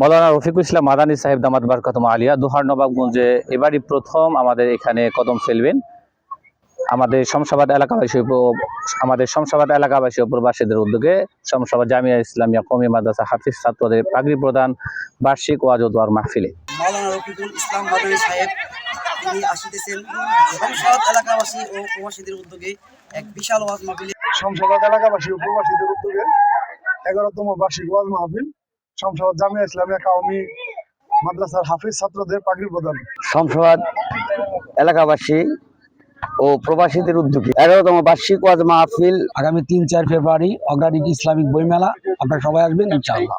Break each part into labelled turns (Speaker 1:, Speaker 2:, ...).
Speaker 1: মৌলানা রফিকুল ইসলাম মাদানী সাহেব দামাত বারকাতুম আলিয়া দুহার নবাবগঞ্জে এবারই প্রথম আমাদের এখানে কদম ফেলবেন। আমাদের শমশাবাদ এলাকাবাসী আমাদের শমশাবাদ এলাকাবাসী ও প্রবাসীদের উদ্যোগে শমশাবাদ জামিয়া ইসলামিয়া কমি মাদ্রাসা হাফিজ ছাত্রদের পাগড়ি প্রদান বার্ষিক ওয়াজ ও দোয়ার মাহফিলে।
Speaker 2: মাওলানা রফিকুল ইসলাম মাদানী সাহেব তিনি আসিতেছেন সংসদ এলাকাবাসী ও প্রবাসীদের উদ্যোগে এক বিশাল ওয়াজ মাহফিলে।
Speaker 3: শমশাবাদ এলাকাবাসী ও প্রবাসীদের উদ্যোগে এগারোতম বার্ষিক ওয়াজ মাহফিল। শমশাবাদ জামিয়া ইসলামিয়া কাওমি মাদ্রাসার হাফিজ ছাত্রদের পাগড়ি প্রদান।
Speaker 4: শমশাবাদ এলাকাবাসী ও প্রবাসীদের উদ্যোগে এগারোতম বার্ষিক ওয়াজ মাহফিল
Speaker 5: আগামী তিন চার ফেব্রুয়ারি অগ্রাধিক ইসলামিক বইমেলা। আপনারা সবাই আসবেন ইনশাআল্লাহ।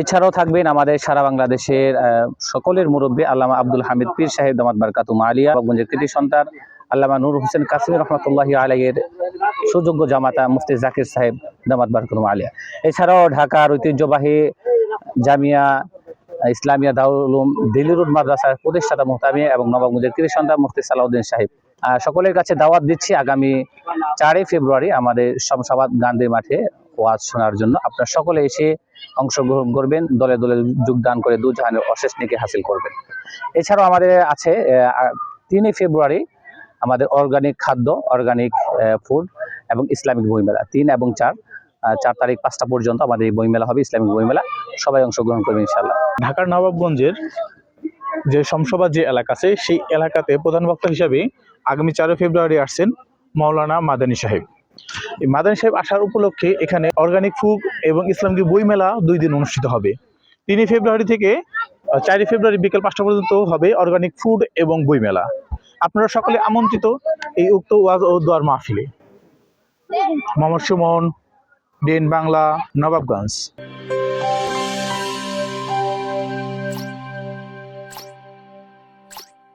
Speaker 1: এছাড়াও থাকবেন আমাদের সারা বাংলাদেশের আহ, সকলের মুরব্বী আল্লামা আব্দুল হামিদ পীর সাহেব দামাত বারকাতুম আলিয়া নবাবগঞ্জের কৃতি সন্তান আল্লামা নূর হোসেন কাসিম রহমতুল্লাহ আলাইয়ের সুযোগ্য জামাতা মুফতি জাকির সাহেব দামাত বারকাতুম আলিয়া। এছাড়াও ঢাকার ঐতিহ্যবাহী জামিয়া, ইসলামিয়া দাউলুম উলুম দিল্লি রোড মাদ্রাসার প্রতিষ্ঠাতা মোহতামিয়া এবং নবাবগঞ্জের সন্তান মুফতি সালাউদ্দিন সাহেব। সকলের কাছে দাওয়াত দিচ্ছি আগামী চারই ফেব্রুয়ারি আমাদের শমশাবাদ গান্ধী মাঠে ওয়াজ শোনার জন্য। আপনারা সকলে এসে অংশগ্রহণ করবেন, দলে দলে যোগদান করে দু জাহানের অশেষ নিকে হাসিল করবেন। এছাড়াও আমাদের আছে তিনই ফেব্রুয়ারি আমাদের অর্গানিক খাদ্য অর্গানিক ফুড এবং ইসলামিক বইমেলা তিন এবং চার। চার তারিখ পাঁচটা পর্যন্ত আমাদের এই বইমেলা হবে, ইসলামিক বইমেলা। সবাই অংশগ্রহণ করবেন ইনশাল্লাহ
Speaker 6: ঢাকার নবাবগঞ্জের যে শমশাবাদ যে এলাকা আছে, সেই এলাকাতে প্রধান বক্তা হিসাবে আগামী চারই ফেব্রুয়ারি আসছেন মাওলানা মাদানী সাহেব। এই মাদানী সাহেব আসার উপলক্ষে এখানে অর্গানিক ফুড এবং ইসলামিক বইমেলা দুই দিন অনুষ্ঠিত হবে। তিনই ফেব্রুয়ারি থেকে চারই ফেব্রুয়ারি বিকেল পাঁচটা পর্যন্ত হবে অর্গানিক ফুড এবং বইমেলা। আপনারা সকলে আমন্ত্রিত এই উক্ত ওয়াজ ও দোয়ার মাহফিলে। মোহাম্মদ সুমন ডেন বাংলা নবাবগঞ্জ।